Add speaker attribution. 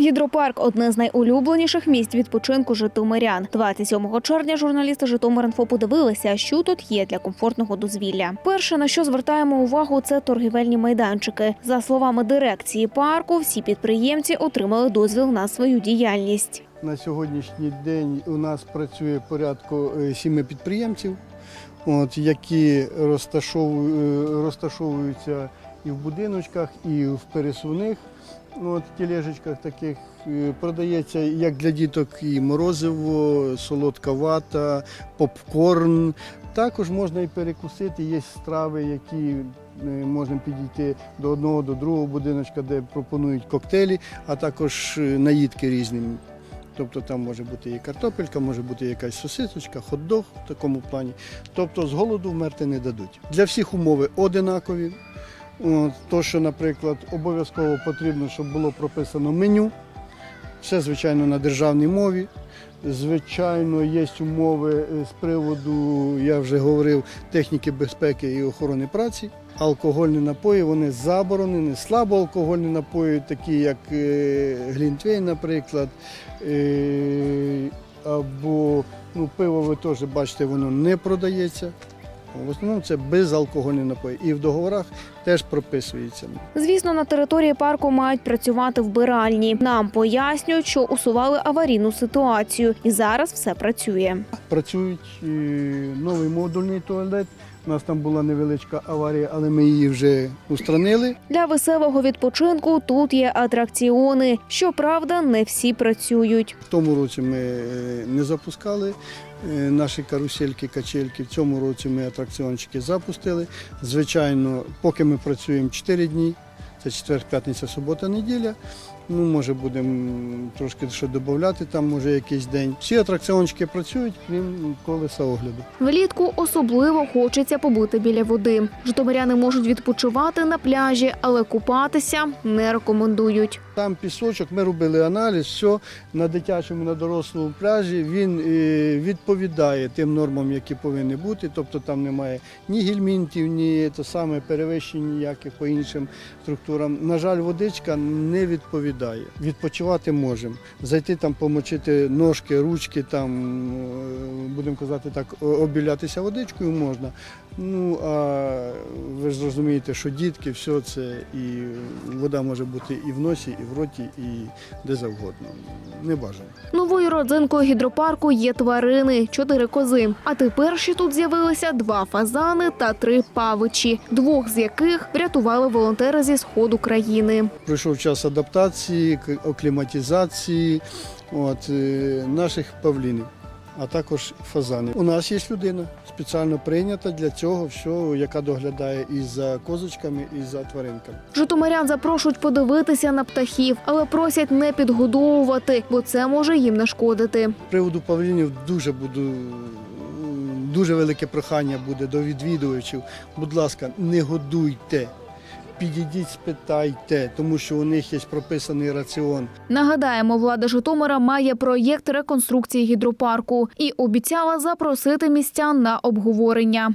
Speaker 1: Гідропарк одне з найулюбленіших місць відпочинку житомирян. 27 червня журналісти Житомир.Інфо подивилися, що тут є для комфортного дозвілля. Перше на що звертаємо увагу, це торгівельні майданчики. За словами дирекції парку, всі підприємці отримали дозвіл на свою діяльність.
Speaker 2: На сьогоднішній день у нас працює порядку е, сіми підприємців, от, які е, розташовуються і в будиночках, і в пересувних от, тележечках таких. Е, Продається як для діток і морозиво, солодка вата, попкорн. Також можна і перекусити. Є страви, які е, можна підійти до одного, до другого будиночка, де пропонують коктейлі, а також наїдки різні. Тобто там може бути і картопелька, може бути якась сосисочка, хот-дог в такому плані. Тобто з голоду вмерти не дадуть. Для всіх умови одинакові. То, що, наприклад, обов'язково потрібно, щоб було прописано меню. Все, звичайно, на державній мові. Звичайно, є умови е, з приводу, я вже говорив, техніки безпеки і охорони праці. Алкогольні напої вони заборонені, слабоалкогольні напої, такі як е, Глінтвейн, наприклад, е, або ну, пиво ви теж бачите, воно не продається. В основному це безалкогольні напої. І в договорах теж прописується.
Speaker 1: Звісно, на території парку мають працювати вбиральні. Нам пояснюють, що усували аварійну ситуацію, і зараз все працює.
Speaker 2: Працюють е, новий модульний туалет. У нас там була невеличка аварія, але ми її вже устранили.
Speaker 1: Для веселого відпочинку тут є атракціони. Щоправда, не всі працюють.
Speaker 2: В тому році ми е, не запускали е, наші карусельки, качельки. В цьому році ми атракціончики запустили. Звичайно, поки ми працюємо 4 дні, це четвер, п'ятниця, субота, неділя. Ну, може, будемо трошки що додати, там може якийсь день. Всі атракціончики працюють, крім колеса огляду.
Speaker 1: Влітку особливо хочеться побути біля води. Житомиряни можуть відпочивати на пляжі, але купатися не рекомендують.
Speaker 2: Там пісочок, ми робили аналіз, все на дитячому, на дорослому пляжі він е, відповідає тим нормам, які повинні бути. Тобто там немає ні гельмінтів, ні то саме перевищень ніяких по іншим структурам. На жаль, водичка не відповідає. Відпочивати можемо. Зайти там, помочити ножки, ручки, там, е, будемо казати так, обілятися водичкою можна. Ну а ви ж розумієте, що дітки, все це і вода може бути і в носі, і в роті, і де завгодно. Не бажано.
Speaker 1: Новою родзинкою гідропарку є тварини чотири кози. А тепер ще тут з'явилися два фазани та три павичі, двох з яких врятували волонтери зі сходу країни.
Speaker 2: Пройшов час адаптації, акліматизації от, е, наших павлінів, а також фазани. У нас є людина спеціально прийнята для цього всього, яка доглядає і за козочками, і за тваринками.
Speaker 1: Житомирян запрошують подивитися на птахів, але просять не підгодовувати, бо це може їм нашкодити.
Speaker 2: З приводу павлінів дуже буду. Дуже велике прохання буде до відвідувачів. Будь ласка, не годуйте, підійдіть, спитайте, тому що у них є прописаний раціон.
Speaker 1: Нагадаємо, влада Житомира має проєкт реконструкції гідропарку і обіцяла запросити містян на обговорення.